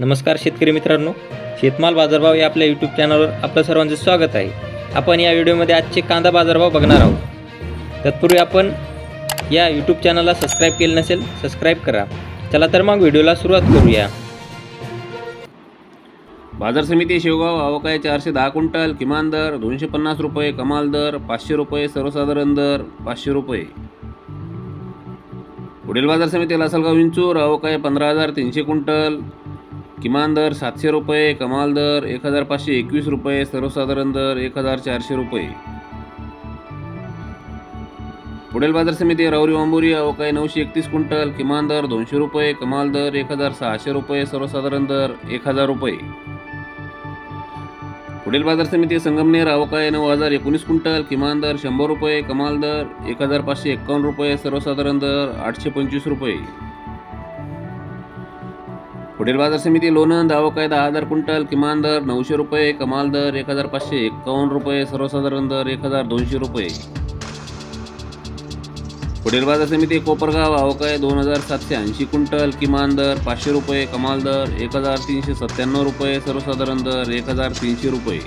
नमस्कार शेतकरी मित्रांनो. शेतमाल बाजारभाव या आपल्या यूट्यूब चॅनलवर आपलं सर्वांचं स्वागत आहे. आपण या व्हिडिओमध्ये आजचे कांदा बाजारभाव बघणार आहोत. तत्पूर्वी आपण या यूट्यूब चॅनलला सबस्क्राईब केलं नसेल सबस्क्राईब करा. चला तर मग व्हिडिओला सुरुवात करूया. बाजार समिती शेवगाव अवकाय चारशे दहा क्विंटल किमान दर दोनशे पन्नास रुपये कमाल दर पाचशे रुपये सर्वसाधारण दर पाचशे रुपये. पुढील बाजार समिती लासलगाव विंचूर अवकाय पंधरा हजार तीनशे क्विंटल किमान दर सातशे रुपये कमाल दर एक हजार पाचशे एकवीस रुपये सर्वसाधारण दर एक हजार चारशे रुपये. पुढील बाजार समिती रावरी वांबोरी अवकाय नऊशे एकतीस क्विंटल किमान दर दोनशे रुपये कमाल दर एक हजार सहाशे रुपये सर्वसाधारण दर एक हजार रुपये. पुढील बाजार समिती संगमनेर अवकाय नऊ हजार एकोणीस क्विंटल किमान दर शंभर रुपये कमाल दर एक हजार पाचशे एक्कावन्न रुपये सर्वसाधारण दर आठशे पंचवीस रुपये. पुढील बाजार समिती लोणंद अवकाय दहा हजार क्विंटल किमान दर नऊशे रुपये कमाल दर एक हजार पाचशे एकावन्न रुपये सर्वसाधारण दर एक हजार दोनशे रुपये. पुढील बाजार समिती कोपरगाव अवकाय दोन हजार सातशे ऐंशी क्विंटल किमान दर पाचशे रुपये कमाल दर एक हजार तीनशे सत्त्याण्णव रुपये सर्वसाधारण दर एक हजार तीनशे रुपये.